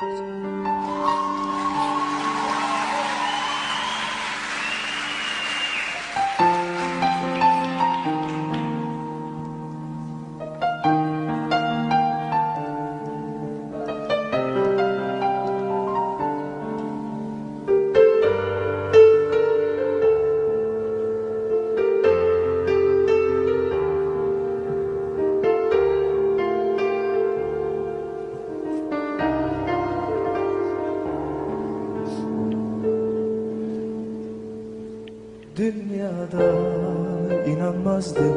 从。Dünyada inanmazdım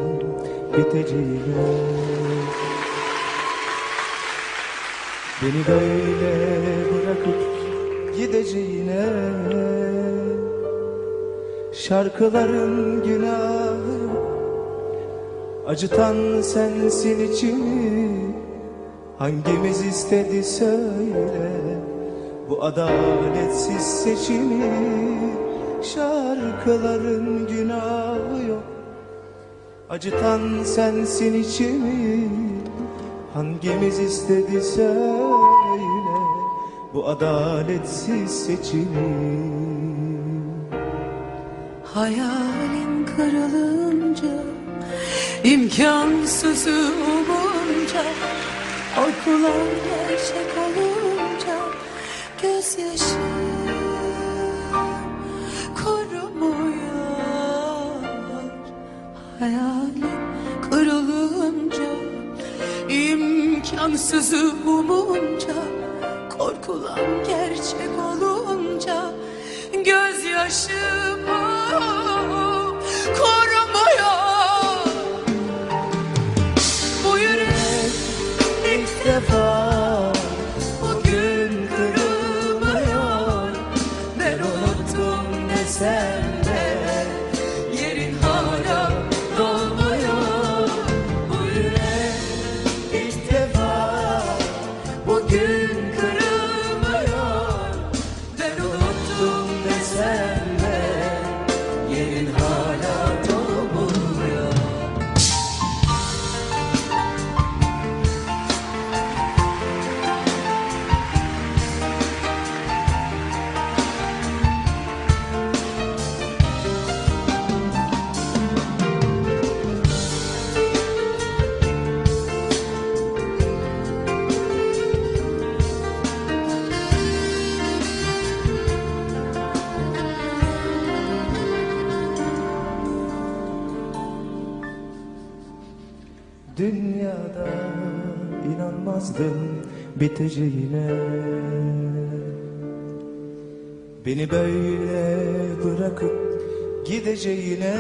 biteceğine. Beni böyle bırakıp gideceğine. Şarkıların günahı Acıtan sensin içimi Hangimiz istedi söyle Bu adaletsiz seçimi Şarkıların günahı yok. Acıtan sensin içimi. Hangimiz istedi söyle. Bu adaletsiz seçimi. Hayalin kırılınca imkansızı umunca Korkular gerçek olunca Gözyaşı Hayalin kırılınca imkansızı umunca Korkulan gerçek olunca Gözyaşımı korumuyor Dünyada inanmazdım biteceğine. Beni böyle bırakıp gideceğine.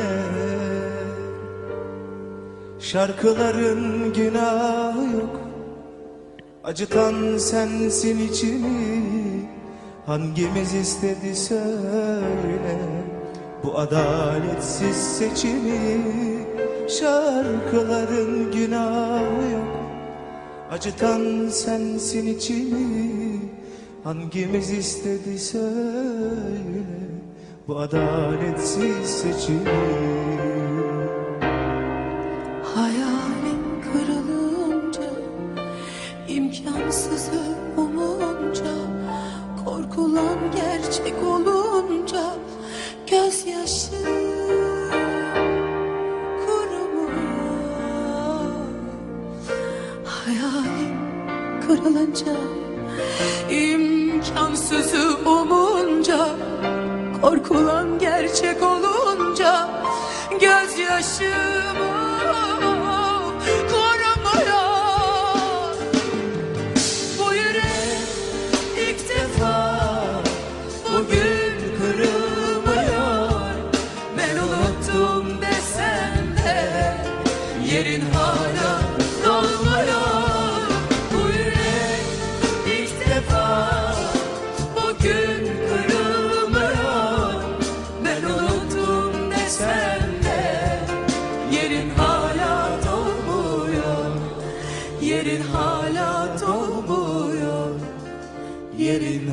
Şarkıların günahı yok. Acıtan sensin içimi. Hangimiz istedi söyle. Bu adaletsiz seçimi Şarkıların günahı yok. Acıtan sensin içimi. Hangimiz istedi söyle Bu adaletsiz seçimi Hayalin kırılınca imkansızı umunca Korkulan gerçek olunca Gözyaşı kırılınca imkansızı umunca Korkulan gerçek olunca Gözyaşımı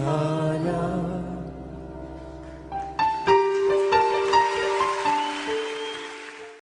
love.